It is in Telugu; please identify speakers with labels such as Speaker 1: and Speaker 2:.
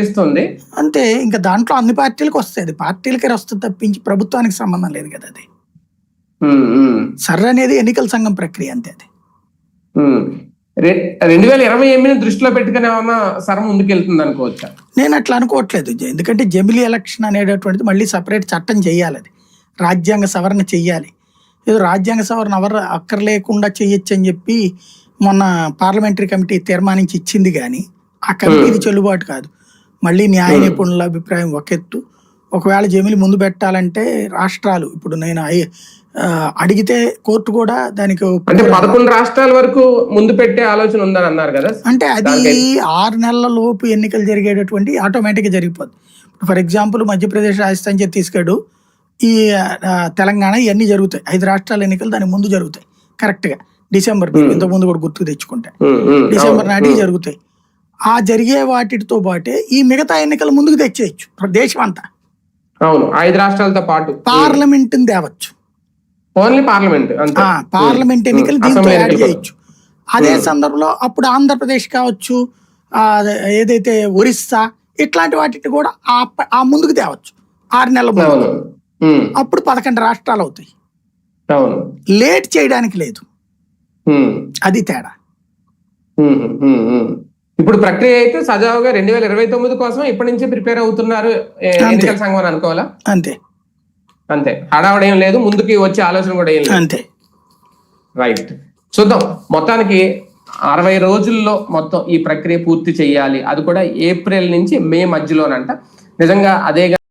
Speaker 1: ఇస్తుంది
Speaker 2: అంతే ఇంకా దాంట్లో అన్ని పార్టీలకు వస్తాయి. అది పార్టీలకే వస్తుంది తప్పించి ప్రభుత్వానికి సంబంధం లేదు కదా అది. సర్ర అనేది ఎన్నికల సంఘం ప్రక్రియ అంతే అది.
Speaker 1: రెండు వేల ఇరవై ఎనిమిది దృష్టిలో పెట్టుకుని ఏమన్నా సర ముందుకెళ్తుంది అనుకోవచ్చా?
Speaker 2: నేను అట్లా అనుకోవట్లేదు ఎందుకంటే జమిలీ ఎలక్షన్ అనేటటువంటిది మళ్ళీ సపరేట్ చట్టం చేయాలి అది. రాజ్యాంగ సవరణ చెయ్యాలి. ఏదో రాజ్యాంగ సవరణ ఎవరు అక్కర్లేకుండా చెయ్యొచ్చు అని చెప్పి మొన్న పార్లమెంటరీ కమిటీ తీర్మానించి ఇచ్చింది కానీ ఆ కమిటీది చెల్లుబాటు కాదు. మళ్ళీ న్యాయ నిపుణుల అభిప్రాయం ఒక ఎత్తు ఒకవేళ జమిలి ముందు పెట్టాలంటే రాష్ట్రాలు ఇప్పుడు నేను అడిగితే కోర్టు కూడా దానికి.
Speaker 1: పదకొండు రాష్ట్రాల వరకు ముందు పెట్టే ఆలోచన ఉందని అన్నారు కదా?
Speaker 2: అంటే అది ఆరు నెలల లోపు ఎన్నికలు జరిగేటటువంటి ఆటోమేటిక్గా జరిగిపోద్ది. ఫర్ ఎగ్జాంపుల్ మధ్యప్రదేశ్ రాజస్థాన్ ఛత్తీస్గఢ్ ఈ తెలంగాణ ఇవన్నీ జరుగుతాయి. ఐదు రాష్ట్రాల ఎన్నికలు దాని ముందు జరుగుతాయి. కరెక్ట్గా. డిసెంబర్ ఇంత ముందు కూడా గుర్తు తెచ్చుకుంటే. డిసెంబర్ నాటికి జరుగుతాయి. ఆ జరిగే వాటితో పాటే ఈ మిగతా ఎన్నికలు ముందుకు తెచ్చేయచ్చు దేశం అంతా
Speaker 1: అవును ఐదు రాష్ట్రాలతో పాటు.
Speaker 2: పార్లమెంట్ తేవచ్చు.
Speaker 1: ఓన్లీ పార్లమెంట్
Speaker 2: పార్లమెంట్ ఎన్నికలు దీంతో యాడ్. చేయొచ్చు. అదే సందర్భంలో అప్పుడు ఆంధ్రప్రదేశ్ కావచ్చు ఏదైతే ఒరిస్సా ఇట్లాంటి వాటిని కూడా ఆ ముందుకు తేవచ్చు. ఆరు నెలల ముందు. అప్పుడు పదకొండు రాష్ట్రాలు అవుతాయి. లేట్ చేయడానికి లేదు. అది తేడా.
Speaker 1: ఇప్పుడు ప్రక్రియ అయితే సజావుగా రెండు వేల ఇరవై తొమ్మిది కోసం ఇప్పటి నుంచి ప్రిపేర్ అవుతున్నారు. ఎన్నికల సంఘం అని అనుకోవాలా?
Speaker 2: అంతే.
Speaker 1: అంతే. హడావడ ఏం లేదు ముందుకి వచ్చే ఆలోచన కూడా ఏం లేదు.
Speaker 2: అంతే.
Speaker 1: రైట్. చూద్దాం. మొత్తానికి అరవై రోజుల్లో మొత్తం ఈ ప్రక్రియ పూర్తి చేయాలి. అది కూడా ఏప్రిల్ నుంచి మే మధ్యలోనంట. నిజంగా అదే